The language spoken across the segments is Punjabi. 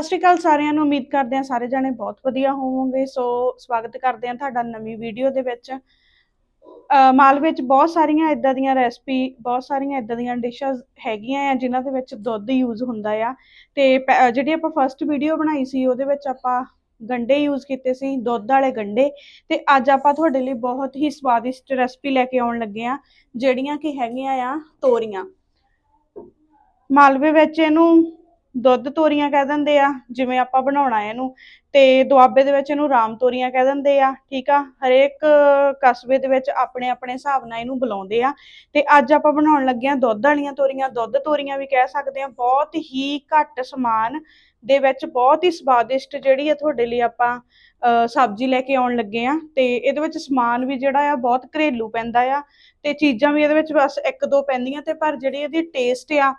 ਸਤਿ ਸ਼੍ਰੀ ਅਕਾਲ ਸਾਰਿਆਂ ਨੂੰ, ਉਮੀਦ ਕਰਦੇ ਹਾਂ ਸਾਰੇ ਜਣੇ ਬਹੁਤ ਵਧੀਆ ਹੋਵੋਗੇ। ਸੋ ਸਵਾਗਤ ਕਰਦੇ ਹਾਂ ਤੁਹਾਡਾ ਨਵੀਂ ਵੀਡੀਓ ਦੇ ਵਿੱਚ। ਅਹ ਮਾਲਵੇ ਵਿੱਚ ਬਹੁਤ ਸਾਰੀਆਂ ਇਦਾਂ ਦੀਆਂ ਰੈਸਪੀ, ਬਹੁਤ ਸਾਰੀਆਂ ਇਦਾਂ ਦੀਆਂ ਡਿਸ਼ਸ ਹੈਗੀਆਂ ਆ, ਜਿਨ੍ਹਾਂ ਦੇ ਵਿੱਚ ਦੁੱਧ ਯੂਜ਼ ਹੁੰਦਾ ਆ। ਤੇ ਪ- ਜਿਹੜੀ ਆਪਾਂ ਫਰਸਟ ਵੀਡੀਓ ਬਣਾਈ ਸੀ, ਉਹਦੇ ਵਿੱਚ ਆਪਾਂ ਗੰਡੇ ਯੂਜ਼ ਕੀਤੇ ਸੀ, ਦੁੱਧ ਵਾਲੇ ਗੰਡੇ। ਤੇ ਅੱਜ ਆਪਾਂ ਤੁਹਾਡੇ ਲਈ ਬਹੁਤ ਹੀ ਸਵਾਦਿਸ਼ਟ ਰੈਸਪੀ ਲੈ ਕੇ ਆਉਣ ਲੱਗੇ ਆ ਜਿਹੜੀਆਂ ਕਿ ਹੈਗੀਆਂ ਆ ਤੋਰੀਆਂ। ਮਾਲਵੇ ਵਿੱਚ ਇਹਨੂੰ ਦੁੱਧ ਤੋਰੀਆਂ ਕਹਿ ਦਿੰਦੇ ਆ ਜਿਵੇਂ ਆਪਾਂ ਬਣਾਉਣਾ ਇਹਨੂੰ ਤੇ ਦੁਆਬੇ ਦੇ ਵਿੱਚ ਇਹਨੂੰ ਰਾਮ ਤੋਰੀਆਂ ਕਹਿ ਦਿੰਦੇ ਆ ਠੀਕ ਆ? ਹਰੇਕ ਕਸਬੇ ਦੇ ਵਿੱਚ ਆਪਣੇ ਆਪਣੇ ਹਿਸਾਬ ਨਾਲ ਇਹਨੂੰ ਬੁਲਾਉਂਦੇ ਆ ਤੇ ਅੱਜ ਆਪਾਂ ਬਣਾਉਣ ਲੱਗੇ ਆ ਦੁੱਧ ਵਾਲੀਆਂ ਤੋਰੀਆਂ ਦੁੱਧ ਤੋਰੀਆਂ ਵੀ ਕਹਿ ਸਕਦੇ ਆ ਬਹੁਤ ਹੀ ਘੱਟ ਸਮਾਨ ਦੇ ਵਿੱਚ ਬਹੁਤ ਹੀ ਸਵਾਦਿਸ਼ਟ ਜਿਹੜੀ ਆ ਤੁਹਾਡੇ ਲਈ ਆਪਾਂ ਅ, ਸਬਜ਼ੀ ਲੈ ਕੇ ਆਉਣ ਲੱਗੇ ਆ ਤੇ ਇਹਦੇ ਵਿੱਚ ਸਮਾਨ ਵੀ ਜਿਹੜਾ ਆ ਬਹੁਤ ਘਰੇਲੂ ਪੈਂਦਾ ਆ ਤੇ ਚੀਜ਼ਾਂ ਵੀ ਇਹਦੇ ਵਿੱਚ ਬਸ ਇੱਕ ਦੋ ਪੈਂਦੀਆਂ ਤੇ ਪਰ ਜਿਹੜੀ ਇਹਦੀ ਟੇਸਟ ਆ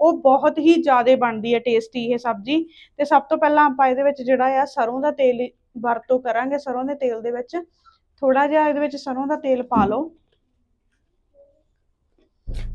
ਉਹ ਬਹੁਤ ਹੀ ਜ਼ਿਆਦਾ ਬਣਦੀ ਹੈ ਟੇਸਟੀ ਇਹ ਸਬਜ਼ੀ। ਤੇ ਸਭ ਤੋਂ ਪਹਿਲਾਂ ਆਪਾਂ ਇਹਦੇ ਵਿੱਚ ਜਿਹੜਾ ਆ ਸਰੋਂ ਦਾ ਤੇਲ ਵਰਤੋਂ ਕਰਾਂਗੇ, ਸਰੋਂ ਦੇ ਤੇਲ ਦੇ ਵਿੱਚ। ਥੋੜਾ ਜਿਹਾ ਇਹਦੇ ਵਿੱਚ ਸਰੋਂ ਦਾ ਤੇਲ ਪਾ ਲਓ।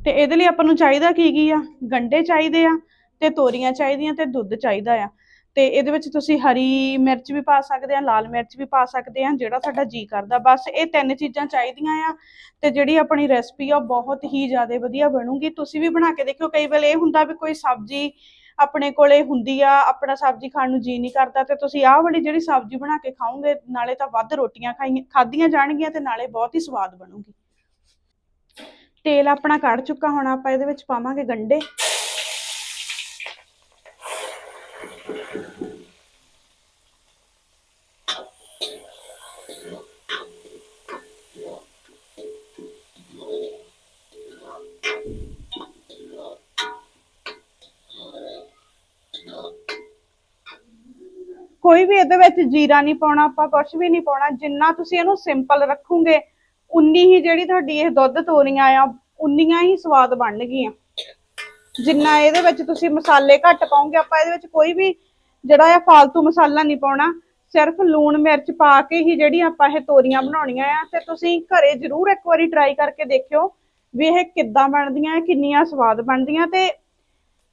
ਤੇ ਇਹਦੇ ਲਈ ਆਪਾਂ ਨੂੰ ਚਾਹੀਦਾ ਕੀ ਕੀ ਆ? ਗੰਡੇ ਚਾਹੀਦੇ ਆ ਤੇ ਤੋਰੀਆਂ ਚਾਹੀਦੀਆਂ ਤੇ ਦੁੱਧ ਚਾਹੀਦਾ ਆ। ਤੇ ਇਹਦੇ ਵਿੱਚ ਤੁਸੀਂ ਹਰੀ ਮਿਰਚ ਵੀ ਪਾ ਸਕਦੇ ਆ, ਲਾਲ ਮਿਰਚ ਵੀ ਪਾ ਸਕਦੇ ਆ, ਜਿਹੜਾ ਤੁਹਾਡਾ ਜੀ ਕਰਦਾ। ਬਸ ਇਹ ਤਿੰਨ ਚੀਜ਼ਾਂ ਚਾਹੀਦੀਆਂ ਆ ਤੇ ਜਿਹੜੀ ਆਪਣੀ ਰੈਸਪੀ ਆ, ਉਹ ਬਹੁਤ ਹੀ ਜ਼ਿਆਦਾ ਵਧੀਆ ਬਣੂਗੀ। ਤੁਸੀਂ ਵੀ ਬਣਾ ਕੇ ਦੇਖਿਓ, ਕਈ ਵੇਲੇ ਇਹ ਹੁੰਦਾ ਵੀ ਕੋਈ ਸਬਜ਼ੀ ਆਪਣੇ ਕੋਲੇ ਹੁੰਦੀ ਆ, ਆਪਣਾ ਸਬਜ਼ੀ ਖਾਣ ਨੂੰ ਜੀ ਨਹੀਂ ਕਰਦਾ, ਤੇ ਤੁਸੀਂ ਆਹ ਵਾਲੀ ਜਿਹੜੀ ਸਬਜ਼ੀ ਬਣਾ ਕੇ ਖਾਓਗੇ, ਨਾਲੇ ਤਾਂ ਵੱਧ ਰੋਟੀਆਂ ਖਾਈਆਂ ਖਾਧੀਆਂ ਜਾਣਗੀਆਂ ਤੇ ਨਾਲੇ ਬਹੁਤ ਹੀ ਸਵਾਦ ਬਣੂਗੀ। ਤੇਲ ਆਪਣਾ ਕੱਢ ਚੁੱਕਾ ਹੁਣ ਆਪਾਂ ਇਹਦੇ ਵਿੱਚ ਪਾਵਾਂਗੇ ਗੰਡੇ। ਕੋਈ ਵੀ ਇਹਦੇ ਵਿੱਚ ਜੀਰਾ ਨਹੀਂ ਪਾਉਣਾ, ਆਪਾਂ ਕੁਝ ਵੀ ਨਹੀਂ ਪਾਉਣਾ, ਜਿੰਨਾ ਤੁਸੀਂ ਇਹਨੂੰ ਸਿੰਪਲ ਰੱਖੋਗੇ, ਉਨੀ ਹੀ ਜਿਹੜੀ ਤੁਹਾਡੀ ਇਹ ਦੁੱਧ ਤੋਰੀਆਂ ਆ, ਉਨੀਆਂ ਹੀ ਸਵਾਦ ਬਣਨਗੀਆਂ। ਜਿੰਨਾ ਇਹਦੇ ਵਿੱਚ ਤੁਸੀਂ ਮਸਾਲੇ ਘੱਟ ਪਾਓਗੇ, ਆਪਾਂ ਇਹਦੇ ਵਿੱਚ ਕੋਈ ਵੀ ਜਿਹੜਾ ਆ ਫਾਲਤੂ ਮਸਾਲਾ ਨਹੀਂ ਪਾਉਣਾ, ਸਿਰਫ ਲੂਣ ਮਿਰਚ ਪਾ ਕੇ ਹੀ ਜਿਹੜੀ ਆਪਾਂ ਇਹ ਤੋਰੀਆਂ ਬਣਾਉਣੀਆਂ ਆ, ਤੇ ਤੁਸੀਂ ਘਰੇ ਜ਼ਰੂਰ ਇੱਕ ਵਾਰੀ ਟਰਾਈ ਕਰਕੇ ਦੇਖਿਓ ਵੀ ਇਹ ਕਿੱਦਾਂ ਬਣਦੀਆਂ, ਕਿੰਨੀਆਂ ਸਵਾਦ ਬਣਦੀਆਂ, ਤੇ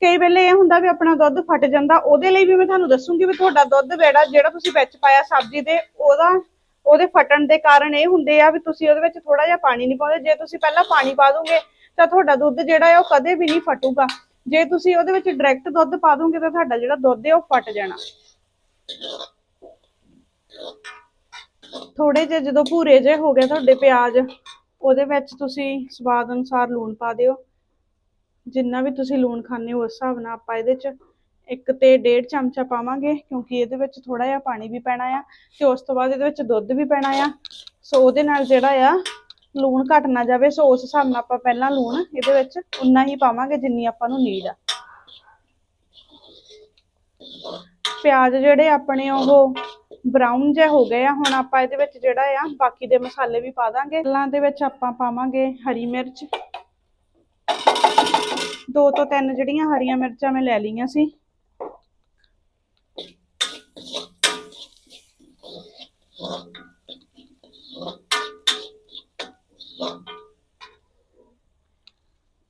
ਕਈ ਵੇਲੇ ਇਹ ਹੁੰਦਾ ਵੀ ਆਪਣਾ ਦੁੱਧ ਫਟ ਜਾਂਦਾ, ਉਹਦੇ ਲਈ ਵੀ ਮੈਂ ਤੁਹਾਨੂੰ ਦੱਸੂਗੀ ਵੀ ਤੁਹਾਡਾ ਦੁੱਧ ਜਿਹੜਾ ਜਿਹੜਾ ਤੁਸੀਂ ਵਿੱਚ ਪਾਇਆ ਸਬਜ਼ੀ ਦੇ, ਉਹਦਾ, ਉਹਦੇ ਫਟਣ ਦੇ ਕਾਰਨ ਇਹ ਹੁੰਦੇ ਆ ਵੀ ਤੁਸੀਂ ਉਹਦੇ ਵਿੱਚ ਥੋੜਾ ਜਿਹਾ ਪਾਣੀ ਨਹੀਂ ਪਾਉਂਦੇ। ਜੇ ਤੁਸੀਂ ਪਹਿਲਾਂ ਪਾਣੀ ਪਾ ਦੋਗੇ, ਤਾਂ ਤੁਹਾਡਾ ਦੁੱਧ ਜਿਹੜਾ ਹੈ ਉਹ ਕਦੇ ਵੀ ਨਹੀਂ ਫਟੂਗਾ। ਜੇ ਤੁਸੀਂ ਉਹਦੇ ਵਿੱਚ ਡਾਇਰੈਕਟ ਦੁੱਧ ਪਾ ਦੋਗੇ, ਤਾਂ ਤੁਹਾਡਾ ਜਿਹੜਾ ਦੁੱਧ ਹੈ ਉਹ ਫਟ ਜਾਣਾ। ਥੋੜੇ ਜਿਹੇ ਜਦੋਂ ਭੂਰੇ ਜਿਹੇ ਹੋ ਗਏ ਤੁਹਾਡੇ ਪਿਆਜ਼, ਉਹਦੇ ਵਿੱਚ ਤੁਸੀਂ ਸਵਾਦ ਅਨੁਸਾਰ ਲੂਣ ਪਾ ਦਿਓ। ਜਿੰਨਾ ਵੀ ਤੁਸੀਂ ਲੂਣ ਖਾਂਦੇ ਹੋ, ਉਸ ਹਿਸਾਬ ਨਾਲ ਆਪਾਂ ਇਹਦੇ 'ਚ ਇੱਕ ਤੇ ਡੇਢ ਚਮਚਾ ਪਾਵਾਂਗੇ, ਕਿਉਂਕਿ ਇਹਦੇ ਵਿੱਚ ਥੋੜਾ ਜਿਹਾ ਪਾਣੀ ਵੀ ਪੈਣਾ ਆ ਤੇ ਉਸ ਤੋਂ ਬਾਅਦ ਇਹਦੇ ਵਿੱਚ ਦੁੱਧ ਵੀ ਪੈਣਾ ਆ। ਸੋ ਉਹਦੇ ਨਾਲ ਜਿਹੜਾ ਆ, ਲੂਣ ਘਟ ਨਾ ਜਾਵੇ, ਸੋ ਉਸ ਹਿਸਾਬ ਨਾਲ ਆਪਾਂ ਪਹਿਲਾਂ ਲੂਣ ਇਹਦੇ ਵਿੱਚ ਉਨਾ ਹੀ ਪਾਵਾਂਗੇ ਜਿੰਨੀ ਆਪਾਂ ਨੂੰ ਨੀਡ ਆ। ਪਿਆਜ਼ ਜਿਹੜੇ ਆਪਣੇ ਉਹ ਬਰਾਊਨ ਜਿਹੇ ਹੋ ਗਏ ਆ, ਹੁਣ ਆਪਾਂ ਇਹਦੇ ਵਿੱਚ ਜਿਹੜਾ ਆ, ਬਾਕੀ ਦੇ ਮਸਾਲੇ ਵੀ ਪਾ ਦਾਂਗੇ। ਪਹਿਲਾਂ ਦੇ ਵਿੱਚ ਆਪਾਂ ਪਾਵਾਂਗੇ ਹਰੀ ਮਿਰਚ। ਦੋ ਤੋਂ ਤਿੰਨ ਜਿਹੜੀਆਂ ਹਰੀਆਂ ਮਿਰਚਾਂ ਮੈਂ ਲੈ ਲਈਆਂ ਸੀ।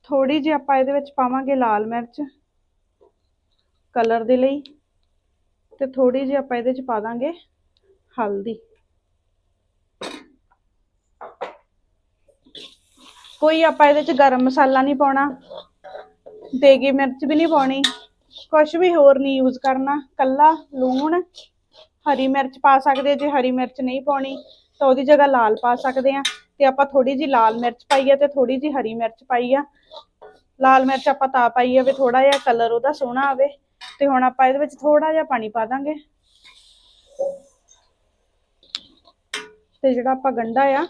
ਥੋੜੀ ਜਿਹੀ ਆਪਾਂ ਇਹਦੇ ਵਿੱਚ ਪਾਵਾਂਗੇ ਲਾਲ ਮਿਰਚ ਕਲਰ ਦੇ ਲਈ ਤੇ ਥੋੜੀ ਜਿਹੀ ਆਪਾਂ ਇਹਦੇ ਚ ਪਾ ਦਾਂਗੇ ਹਲਦੀ। ਕੋਈ ਆਪਾਂ ਇਹਦੇ ਚ ਗਰਮ ਮਸਾਲਾ ਨਹੀਂ ਪਾਉਣਾ। ਦੇਗੀ ਮਿਰਚ ਵੀ ਨਹੀਂ ਪਾਉਣੀ ਕੁਝ ਵੀ ਹੋਰ ਨਹੀਂ ਯੂਜ਼ ਕਰਨਾ, ਕੱਲਾ ਲੂਣ, ਹਰੀ ਮਿਰਚ ਪਾ ਸਕਦੇ ਜੇ ਹਰੀ ਮਿਰਚ ਨਹੀਂ ਪਾਉਣੀ ਤਾਂ ਉਹਦੀ ਜਗ੍ਹਾ ਲਾਲ ਪਾ ਸਕਦੇ ਆ, ਤੇ ਆਪਾਂ ਥੋੜੀ ਜੀ ਲਾਲ ਮਿਰਚ ਪਾਈ ਆ ਤੇ ਥੋੜੀ ਜੀ ਹਰੀ ਮਿਰਚ ਪਾਈ ਆ। ਲਾਲ ਮਿਰਚ ਆਪਾਂ ਤਾਂ ਪਾਈ ਆ ਵੀ ਥੋੜਾ ਜਿਹਾ ਕਲਰ ਉਹਦਾ ਸੋਹਣਾ ਆਵੇ, ਤੇ ਹੁਣ ਆਪਾਂ ਇਹਦੇ ਵਿੱਚ ਥੋੜਾ ਜਿਹਾ ਪਾਣੀ ਪਾ ਦਾਂਗੇ। ਤੇ ਜਿਹੜਾ ਆਪਾਂ ਗੰਡਾ ਆ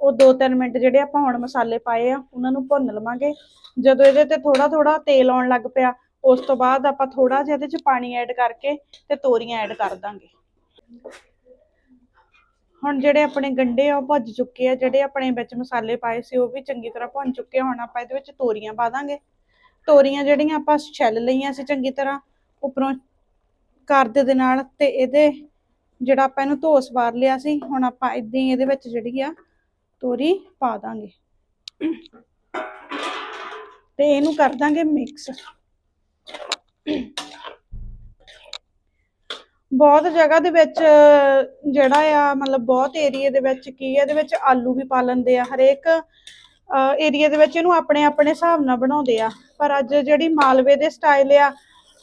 ਉਹ 2-3 ਮਿੰਟ ਜਿਹੜੇ ਆਪਾਂ ਹੁਣ ਮਸਾਲੇ ਪਾਏ ਆ, ਉਹਨਾਂ ਨੂੰ ਭੁੰਨ ਲਵਾਂਗੇ। ਜਦੋਂ ਇਹਦੇ ਤੇ ਥੋੜਾ ਥੋੜਾ ਤੇਲ ਆਉਣ ਲੱਗ ਪਿਆ, ਉਸ ਤੋਂ ਬਾਅਦ ਆਪਾਂ ਥੋੜਾ ਜਿਹਾ ਇਹਦੇ ਚ ਪਾਣੀ ਐਡ ਕਰਕੇ ਤੇ ਤੋਰੀਆਂ ਐਡ ਕਰ ਦਾਂਗੇ। ਹੁਣ ਜਿਹੜੇ ਆਪਣੇ ਗੰਡੇ ਆ, ਉਹ ਭੱਜ ਚੁੱਕੇ ਆ। ਜਿਹੜੇ ਆਪਣੇ ਵਿੱਚ ਮਸਾਲੇ ਪਾਏ ਸੀ, ਉਹ ਵੀ ਚੰਗੀ ਤਰ੍ਹਾਂ ਭੁੰਨ ਚੁੱਕੇ ਆ। ਹੁਣ ਆਪਾਂ ਇਹਦੇ ਵਿੱਚ ਤੋਰੀਆਂ ਪਾ ਦਾਂਗੇ। ਤੋਰੀਆਂ ਜਿਹੜੀਆਂ ਆਪਾਂ ਛਿੱਲ ਲਈਆਂ ਸੀ ਚੰਗੀ ਤਰ੍ਹਾਂ, ਉੱਪਰੋਂ ਕਰਦੇ ਦੇ ਨਾਲ ਤੇ ਇਹਦੇ ਜਿਹੜਾ ਆਪਾਂ ਇਹਨੂੰ ਧੋ ਸਵਾਰ ਲਿਆ ਸੀ, ਹੁਣ ਆਪਾਂ ਇਦਾਂ ਹੀ ਇਹਦੇ ਵਿੱਚ ਜਿਹੜੀ ਆ ਤੋਰੀ ਪਾ ਦਾਂਗੇ। ਤੇ ਇਹਨੂੰ ਕਰ ਦਾਂਗੇ ਮਿਕਸ ਬਹੁਤ ਜਗ੍ਹਾ ਦੇ ਵਿੱਚ ਜਿਹੜਾ ਆ, ਮਤਲਬ ਬਹੁਤ ਏਰੀਏ ਦੇ ਵਿੱਚ ਕੀ ਹੈ ਇਹਦੇ ਵਿੱਚ ਆਲੂ ਵੀ ਪਾ ਲੈਂਦੇ ਆ। ਹਰੇਕ ਏਰੀਏ ਦੇ ਵਿੱਚ ਇਹਨੂੰ ਆਪਣੇ ਆਪਣੇ ਹਿਸਾਬ ਨਾਲ ਬਣਾਉਂਦੇ ਆ। ਪਰ ਅੱਜ ਜਿਹੜੀ ਮਾਲਵੇ ਦੇ ਸਟਾਈਲ ਆ,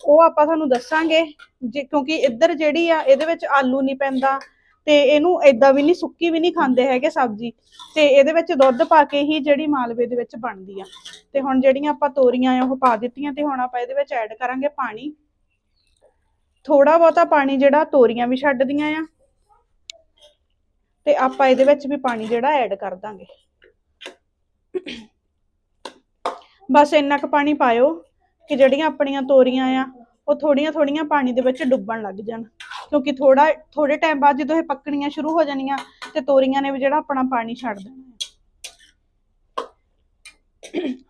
ਉਹ ਆਪਾਂ ਤੁਹਾਨੂੰ ਦੱਸਾਂਗੇ। ਜੇ ਕਿਉਂਕਿ ਇੱਧਰ ਜਿਹੜੀ ਆ, ਇਹਦੇ ਵਿੱਚ ਆਲੂ ਨਹੀਂ ਪੈਂਦਾ। ਤੇ ਇਹਨੂੰ ਏਦਾਂ ਵੀ ਨਹੀਂ, ਸੁੱਕੀ ਵੀ ਨਹੀਂ ਖਾਂਦੇ ਹੈਗੇ ਸਬਜ਼ੀ। ਤੇ ਇਹਦੇ ਵਿੱਚ ਦੁੱਧ ਪਾ ਕੇ ਹੀ ਜਿਹੜੀ ਮਾਲਵੇ ਦੇ ਵਿੱਚ ਬਣਦੀ ਆ। ਤੇ ਹੁਣ ਜਿਹੜੀਆਂ ਆਪਾਂ ਤੋਰੀਆਂ ਆ, ਉਹ ਪਾ ਦਿੱਤੀਆਂ ਤੇ ਹੁਣ ਆਪਾਂ ਇਹਦੇ ਵਿੱਚ ਐਡ ਕਰਾਂਗੇ ਪਾਣੀ। ਥੋੜਾ ਬਹੁਤਾ ਪਾਣੀ ਜਿਹੜਾ ਤੋਰੀਆਂ ਵੀ ਛੱਡਦੀਆਂ ਆ। ਤੇ ਆਪਾਂ ਇਹਦੇ ਵਿੱਚ ਵੀ ਪਾਣੀ ਜਿਹੜਾ ਐਡ ਕਰ ਦਾਂਗੇ। ਬਸ ਇੰਨਾ ਕੁ ਪਾਣੀ ਪਾਇਓ ਕਿ ਜਿਹੜੀਆਂ ਆਪਣੀਆਂ ਤੋਰੀਆਂ ਆ, ਉਹ ਥੋੜੀਆਂ ਥੋੜੀਆਂ ਪਾਣੀ ਦੇ ਵਿੱਚ ਡੁੱਬਣ ਲੱਗ ਜਾਣ। ਕਿਉਂਕਿ ਥੋੜਾ ਥੋੜੇ ਟਾਈਮ ਬਾਅਦ ਜਦੋਂ ਇਹ ਪੱਕਣੀਆਂ ਸ਼ੁਰੂ ਹੋ ਜਾਣੀਆਂ ਤੇ ਤੋਰੀਆਂ ਨੇ ਵੀ ਜਿਹੜਾ ਆਪਣਾ ਪਾਣੀ ਛੱਡ ਦੇਣਾ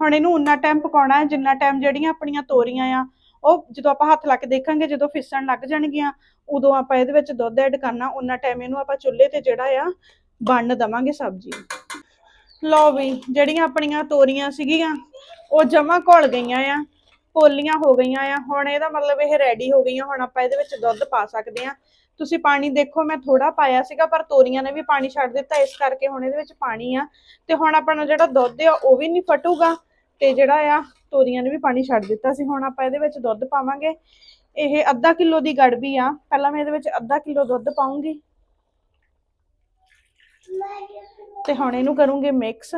ਹੁਣ ਇਹਨੂੰ ਉਨਾ ਟਾਈਮ ਪਕਾਉਣਾ ਹੈ ਜਿੰਨਾ ਟਾਈਮ ਜਿਹੜੀਆਂ ਆਪਣੀਆਂ ਤੋਰੀਆਂ ਆ, ਉਹ ਜਦੋਂ ਆਪਾਂ ਹੱਥ ਲਾ ਕੇ ਦੇਖਾਂਗੇ ਜਦੋਂ ਫਿਸਣ ਲੱਗ ਜਾਣਗੀਆਂ, ਉਦੋਂ ਆਪਾਂ ਇਹਦੇ ਵਿੱਚ ਦੁੱਧ ਐਡ ਕਰਨਾ, ਉਨਾ ਟਾਈਮ ਇਹਨੂੰ ਆਪਾਂ ਚੁੱਲ੍ਹੇ ਤੇ ਜਿਹੜਾ ਆ ਬੰਨ ਦਵਾਂਗੇ ਸਬਜ਼ੀ ਲਓ ਵੀ, ਜਿਹੜੀਆਂ ਆਪਣੀਆਂ ਤੋਰੀਆਂ ਸੀਗੀਆਂ, ਉਹ ਜਮਾ ਘੁਲ ਗਈਆਂ ਆ। ਪੋਲੀਆਂ ਹੋ ਗਈਆਂ ਆ, ਹੁਣ ਇਹਦਾ ਮਤਲਬ ਇਹ ਰੈਡੀ ਹੋ ਗਈਆਂ, ਹੁਣ ਆਪਾਂ ਇਹਦੇ ਵਿੱਚ ਦੁੱਧ ਪਾ ਸਕਦੇ ਆ ਤੁਸੀਂ ਪਾਣੀ ਦੇਖੋ, ਮੈਂ ਥੋੜਾ ਪਾਇਆ ਸੀਗਾ, ਪਰ ਤੋਰੀਆਂ ਨੇ ਵੀ ਪਾਣੀ ਛੱਡ ਦਿੱਤਾ, ਇਸ ਕਰਕੇ ਹੁਣ ਇਹਦੇ ਵਿੱਚ ਪਾਣੀ ਆ। ਤੇ ਹੁਣ ਆਪਣਾ ਜਿਹੜਾ ਦੁੱਧ ਆ, ਉਹ ਵੀ ਨਹੀਂ ਫਟੂਗਾ। ਤੇ ਜਿਹੜਾ ਆ, ਤੋਰੀਆਂ ਨੇ ਵੀ ਪਾਣੀ ਛੱਡ ਦਿੱਤਾ ਸੀ, ਹੁਣ ਆਪਾਂ ਇਹਦੇ ਵਿੱਚ ਦੁੱਧ ਪਾਵਾਂਗੇ। ਇਹ ਅੱਧਾ ਕਿਲੋ ਦੀ ਗੜਬੀ ਆ। ਪਹਿਲਾਂ ਮੈਂ ਇਹਦੇ ਵਿੱਚ ਅੱਧਾ ਕਿਲੋ ਦੁੱਧ ਪਾਉਂਗੀ ਤੇ ਹੁਣ ਇਹਨੂੰ ਕਰੂੰਗੇ ਮਿਕਸ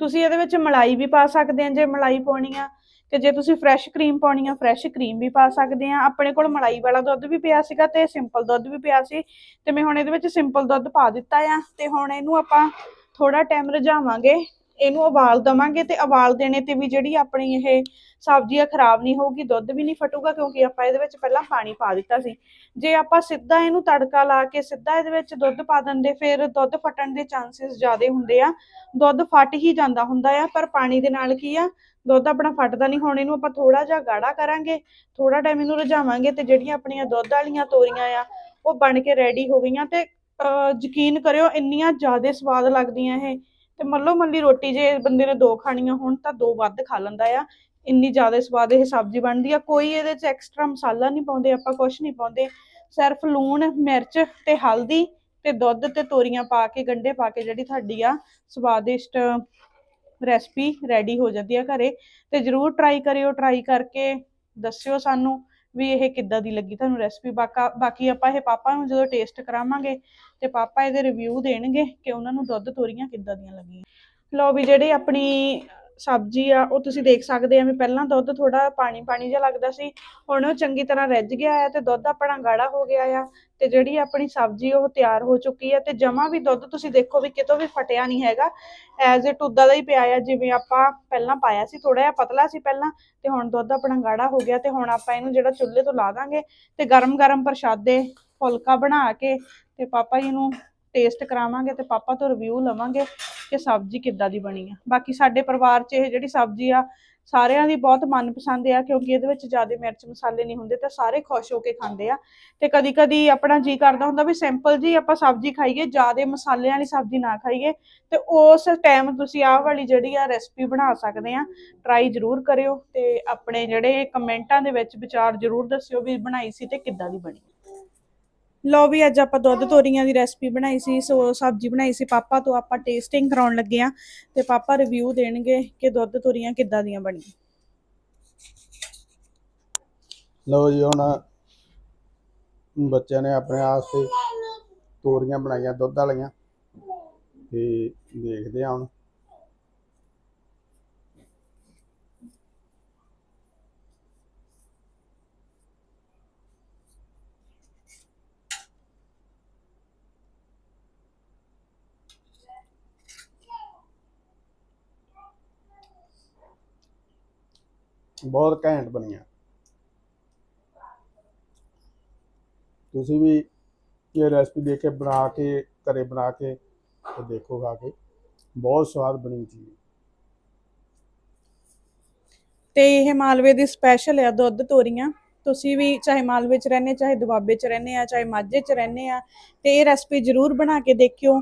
ਤੁਸੀਂ ਇਹਦੇ ਵਿੱਚ ਮਲਾਈ ਵੀ ਪਾ ਸਕਦੇ ਆ, ਜੇ ਮਲਾਈ ਪਾਉਣੀ ਆ ਤੇ ਜੇ ਤੁਸੀਂ ਫਰੈਸ਼ ਕਰੀਮ ਪਾਉਣੀ ਆ ਫਰੈਸ਼ ਕਰੀਮ ਵੀ ਪਾ ਸਕਦੇ ਆ। ਆਪਣੇ ਕੋਲ ਮਲਾਈ ਵਾਲਾ ਦੁੱਧ ਵੀ ਪਿਆ ਸੀਗਾ ਤੇ ਸਿੰਪਲ ਦੁੱਧ ਵੀ ਪਿਆ ਸੀ ਤੇ ਮੈਂ ਹੁਣ ਇਹਦੇ ਵਿੱਚ ਸਿੰਪਲ ਦੁੱਧ ਪਾ ਦਿੱਤਾ ਆ ਤੇ ਹੁਣ ਇਹਨੂੰ ਆਪਾਂ ਥੋੜਾ ਟਾਈਮ ਰਝਾਵਾਂਗੇ। ਇਹਨੂੰ ਉਬਾਲ ਦਵਾਂਗੇ ਤੇ ਉਬਾਲ ਦੇਣੇ ਤੇ ਵੀ ਜਿਹੜੀ ਆਪਣੀ ਇਹ ਸਬਜ਼ੀ ਆ ਖਰਾਬ ਨਹੀਂ ਹੋਊਗੀ ਦੁੱਧ ਵੀ ਨਹੀਂ ਫਟੂਗਾ ਕਿਉਂਕਿ ਆਪਾਂ ਇਹਦੇ ਵਿੱਚ ਪਹਿਲਾਂ ਪਾਣੀ ਪਾ ਦਿੱਤਾ ਸੀ। ਜੇ ਆਪਾਂ ਸਿੱਧਾ ਇਹਨੂੰ ਤੜਕਾ ਲਾ ਕੇ ਸਿੱਧਾ ਇਹਦੇ ਵਿੱਚ ਦੁੱਧ ਪਾ ਦਿੰਦੇ ਫਿਰ ਦੁੱਧ ਫਟਣ ਦੇ ਚਾਂਸਸ ਜ਼ਿਆਦੇ ਹੁੰਦੇ ਆ। ਦੁੱਧ ਫਟ ਹੀ ਜਾਂਦਾ ਹੁੰਦਾ ਆ ਪਰ ਪਾਣੀ ਦੇ ਨਾਲ ਕੀ ਆ ਦੁੱਧ ਆਪਣਾ ਫਟਦਾ ਨਹੀਂ। ਹੁਣ ਇਹਨੂੰ ਆਪਾਂ ਥੋੜਾ ਜਿਹਾ ਗਾੜਾ ਕਰਾਂਗੇ ਥੋੜਾ ਟਾਈਮ ਇਹਨੂੰ ਰਝਾਵਾਂਗੇ ਤੇ ਜਿਹੜੀਆਂ ਆਪਣੀਆਂ ਦੁੱਧ ਵਾਲੀਆਂ ਤੋਰੀਆਂ ਆ ਉਹ ਬਣ ਕੇ ਰੈਡੀ ਹੋ ਗਈਆਂ ਤੇ ਅਹ, ਯਕੀਨ ਕਰਿਓ ਇੰਨੀਆਂ ਜ਼ਿਆਦਾ ਸਵਾਦ ਲੱਗਦੀਆਂ ਇਹ। ਤੇ ਮੱਲੋ ਮੱਲੀ ਰੋਟੀ ਜੇ ਬੰਦੇ ਨੇ ਦੋ ਖਾਣੀਆਂ ਹੋਣ ਤਾਂ ਦੋ ਵੱਧ ਖਾ ਲੈਂਦਾ ਆ। ਇੰਨੀ ਜ਼ਿਆਦਾ ਸਵਾਦ ਇਹ ਸਬਜ਼ੀ ਬਣਦੀ ਆ। ਕੋਈ ਇਹਦੇ 'ਚ ਐਕਸਟਰਾ ਮਸਾਲਾ ਨਹੀਂ ਪਾਉਂਦੇ, ਆਪਾਂ ਕੁਝ ਨਹੀਂ ਪਾਉਂਦੇ। ਸਿਰਫ ਲੂਣ, ਮਿਰਚ ਤੇ ਹਲਦੀ ਤੇ ਦੁੱਧ ਤੇ ਤੋਰੀਆਂ ਪਾ ਕੇ ਗੰਢੇ ਪਾ ਕੇ ਜਿਹੜੀ ਤੁਹਾਡੀ ਆ ਸਵਾਦਿਸ਼ਟ ਰੈਸਪੀ ਰੈਡੀ ਹੋ ਜਾਂਦੀ ਆ ਘਰੇ। ਤੇ ਜਰੂਰ ਟਰਾਈ ਕਰਿਓ ਟਰਾਈ ਕਰਕੇ ਦੱਸਿਓ ਸਾਨੂੰ। ਵੀ ਇਹ ਕਿੱਦਾਂ ਦੀ ਲੱਗੀ ਤੁਹਾਨੂੰ ਰੈਸਪੀ ਬਾਕੀ ਆਪਾਂ ਇਹ ਪਾਪਾ ਨੂੰ ਜਦੋਂ ਟੇਸਟ ਕਰਾਵਾਂਗੇ ਤੇ ਪਾਪਾ ਇਹਦੇ ਰਿਵਿਊ ਦੇਣਗੇ ਕਿ ਉਹਨਾਂ ਨੂੰ ਦੁੱਧ ਤੋਰੀਆਂ ਕਿੱਦਾਂ ਦੀਆਂ ਲੱਗੀਆਂ। ਲਓ ਵੀ ਜਿਹੜੀ ਆਪਣੀ ਸਬਜ਼ੀ ਆ, ਉਹ ਤੁਸੀਂ ਦੇਖ ਸਕਦੇ ਆ ਵੀ ਪਹਿਲਾਂ ਦੁੱਧ ਥੋੜਾ ਪਾਣੀ ਪਾਣੀ ਜਿਹਾ ਲੱਗਦਾ ਸੀ, ਹੁਣ ਉਹ ਚੰਗੀ ਤਰ੍ਹਾਂ ਰਿੱਝ ਗਿਆ ਆ ਤੇ ਦੁੱਧ ਆਪਣਾ ਗਾੜਾ ਹੋ ਗਿਆ ਆ ਤੇ ਜਿਹੜੀ ਆਪਣੀ ਸਬਜ਼ੀ ਉਹ ਤਿਆਰ ਹੋ ਚੁੱਕੀ ਆ ਤੇ ਜਮਾ ਵੀ ਦੁੱਧ ਤੁਸੀਂ ਦੇਖੋ ਵੀ ਕਿਤੋਂ ਵੀ ਫਟਿਆ ਨਹੀਂ ਹੈਗਾ ਐਜ਼ ਇਟ ਉਦਾਂ ਦਾ ਹੀ ਪਿਆ ਆ, ਜਿਵੇਂ ਆਪਾਂ ਪਹਿਲਾਂ ਪਾਇਆ ਸੀ ਥੋੜਾ ਜਿਹਾ ਪਤਲਾ ਸੀ ਪਹਿਲਾਂ ਤੇ ਹੁਣ ਦੁੱਧ ਆਪਣਾ ਗਾੜਾ ਹੋ ਗਿਆ ਤੇ ਹੁਣ ਆਪਾਂ ਇਹਨੂੰ ਜਿਹੜਾ ਚੁੱਲ੍ਹੇ ਤੋਂ ਲਾ ਦਾਂਗੇ ਤੇ ਗਰਮ-ਗਰਮ ਪ੍ਰਸ਼ਾਦੇ, ਫੁਲਕਾ ਬਣਾ ਕੇ ਤੇ ਪਾਪਾ ਜੀ ਨੂੰ ਟੇਸਟ ਕਰਾਵਾਂਗੇ ਤੇ ਪਾਪਾ ਤੋਂ ਰਿਵਿਊ ਲਵਾਂਗੇ। ਕਿ ਸਬਜ਼ੀ ਕਿੱਦਾਂ ਦੀ ਬਣੀ ਆ। ਬਾਕੀ ਸਾਡੇ ਪਰਿਵਾਰ 'ਚ ਇਹ ਜਿਹੜੀ ਸਬਜ਼ੀ ਆ, ਸਾਰਿਆਂ ਦੀ ਬਹੁਤ ਮਨਪਸੰਦ ਆ, ਕਿਉਂਕਿ ਇਹਦੇ ਵਿੱਚ ਜ਼ਿਆਦਾ ਮਿਰਚ ਮਸਾਲੇ ਨਹੀਂ ਹੁੰਦੇ ਤਾਂ ਸਾਰੇ ਖੁਸ਼ ਹੋ ਕੇ ਖਾਂਦੇ ਆ। ਤੇ ਕਦੀ ਕਦੀ ਆਪਣਾ ਜੀ ਕਰਦਾ ਹੁੰਦਾ ਵੀ ਸਿੰਪਲ ਜੀ ਆਪਾਂ ਸਬਜ਼ੀ ਖਾਈਏ, ਜ਼ਿਆਦਾ ਮਸਾਲਿਆਂ ਵਾਲੀ ਸਬਜ਼ੀ ਨਾ ਖਾਈਏ। ਤੇ ਉਸ ਟਾਈਮ ਤੁਸੀਂ ਆਹ ਵਾਲੀ ਜਿਹੜੀ ਆ ਰੈਸਪੀ ਬਣਾ ਸਕਦੇ ਆ ਟਰਾਈ ਜ਼ਰੂਰ ਕਰਿਓ ਤੇ ਆਪਣੇ ਜਿਹੜੇ ਕਮੈਂਟਾਂ ਦੇ ਵਿੱਚ ਵਿਚਾਰ ਜ਼ਰੂਰ ਦੱਸਿਓ ਵੀ ਬਣਾਈ ਸੀ ਤੇ ਕਿੱਦਾਂ ਦੀ ਬਣੀ। ਲਓ ਵੀ ਅੱਜ ਆਪਾਂ ਦੁੱਧ ਤੋਰੀਆਂ ਦੀ ਰੈਸਪੀ ਬਣਾਈ ਸੀ, ਸੋ ਸਬਜ਼ੀ ਬਣਾਈ ਸੀ ਪਾਪਾ ਤੋਂ ਆਪਾਂ ਟੇਸਟਿੰਗ ਕਰਾਉਣ ਲੱਗੇ ਆ ਤੇ ਪਾਪਾ ਰਿਵਿਊ ਦੇਣਗੇ ਕਿ ਦੁੱਧ ਤੋਰੀਆਂ ਕਿੱਦਾਂ ਦੀਆਂ ਬਣੀਆਂ। ਲਓ ਜੀ, ਹੁਣ ਬੱਚਿਆਂ ਨੇ ਆਪਣੇ ਵਾਸਤੇ ਤੋਰੀਆਂ ਬਣਾਈਆਂ, ਦੁੱਧ ਵਾਲੀਆਂ ਤੇ ਦੇਖਦੇ ਆ ਹੁਣ ਬਹੁਤ ਘੈਂਟ ਬਣੀਆਂ। ਤੁਸੀਂ ਵੀ ਇਹ ਰੈਸਪੀ ਦੇਖ ਕੇ ਬਣਾ ਕੇ, ਘਰੇ ਬਣਾ ਕੇ ਤੇ ਦੇਖੋ ਖਾ ਕੇ। ਬਹੁਤ ਸਵਾਦ ਬਣੀ ਚੀਜ਼। ਤੇ ਇਹ ਮਾਲਵੇ ਦੀ ਸਪੈਸ਼ਲ ਆ ਦੁੱਧ ਤੋਰੀਆਂ। ਤੁਸੀਂ ਵੀ ਚਾਹੇ ਮਾਲਵੇ ਚ ਰਹਿੰਦੇ, ਚਾਹੇ ਦੁਆਬੇ ਚ ਰਹਿੰਦੇ ਆ, ਚਾਹੇ ਮਾਝੇ ਚ ਰਹਿੰਦੇ ਆ, ਤੇ ਇਹ ਰੈਸਪੀ ਜਰੂਰ ਬਣਾ ਕੇ ਦੇਖਿਓ।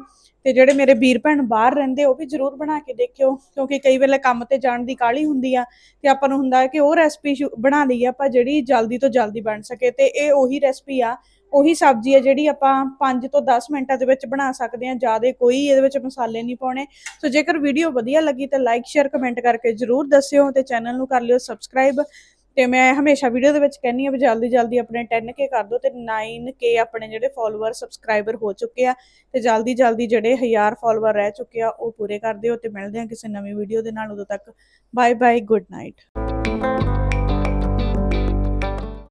ਤੇ ਜਿਹੜੇ ਮੇਰੇ ਵੀਰ ਭੈਣ ਬਾਹਰ ਰਹਿੰਦੇ ਉਹ ਵੀ ਜਰੂਰ ਬਣਾ ਕੇ ਦੇਖਿਓ, ਕਿਉਂਕਿ ਕਈ ਵੇਲੇ ਕੰਮ ਤੇ ਜਾਣ ਦੀ ਕਾਹਲੀ ਹੁੰਦੀ ਆ ਤੇ ਆਪਾਂ ਨੂੰ ਹੁੰਦਾ ਹੈ ਕਿ ਉਹ ਰੈਸਪੀ ਬਣਾ ਲਈਏ ਆਪਾਂ ਜਿਹੜੀ ਜਲਦੀ ਤੋਂ ਜਲਦੀ ਬਣ ਸਕੇ ਤੇ ਇਹ ਉਹੀ ਰੈਸਪੀ ਆ, ਉਹੀ ਸਬਜ਼ੀ ਹੈ ਜਿਹੜੀ ਆਪਾਂ 5 ਤੋਂ 10 ਮਿੰਟਾਂ ਦੇ ਵਿੱਚ ਬਣਾ ਸਕਦੇ ਹਾਂ ਜ਼ਿਆਦਾ ਕੋਈ ਇਹਦੇ ਵਿੱਚ ਮਸਾਲੇ ਨਹੀਂ ਪਾਉਣੇ। ਸੋ ਜੇਕਰ ਵੀਡੀਓ ਵਧੀਆ ਲੱਗੀ ਤਾਂ ਲਾਈਕ ਸ਼ੇਅਰ ਕਮੈਂਟ ਕਰਕੇ ਜਰੂਰ ਦੱਸਿਓ ਤੇ ਚੈਨਲ ਨੂੰ ਕਰ ਲਿਓ ਸਬਸਕ੍ਰਾਈਬ ਤੇ ਮੈਂ ਹਮੇਸ਼ਾ ਵੀਡੀਓ ਦੇ ਵਿੱਚ ਕਹਿੰਨੀ ਆ ਵੀ ਜਲਦੀ ਜਲਦੀ ਆਪਣੇ 10k ਕਰ ਦਿਓ ਤੇ 9k ਆਪਣੇ ਜਿਹੜੇ ਫਾਲੋਅਰ ਸਬਸਕ੍ਰਾਈਬਰ ਹੋ ਚੁੱਕੇ ਆ ਤੇ ਜਲਦੀ ਜਲਦੀ ਜਿਹੜੇ 1000 ਫਾਲੋਅਰ ਰਹਿ ਚੁੱਕੇ ਆ ਉਹ ਪੂਰੇ ਕਰ ਦਿਓ ਤੇ ਮਿਲਦੇ ਆ ਕਿਸੇ ਨਵੀਂ ਵੀਡੀਓ ਦੇ ਨਾਲ। ਉਦੋਂ ਤੱਕ ਬਾਏ ਬਾਏ ਗੁੱਡ ਨਾਈਟ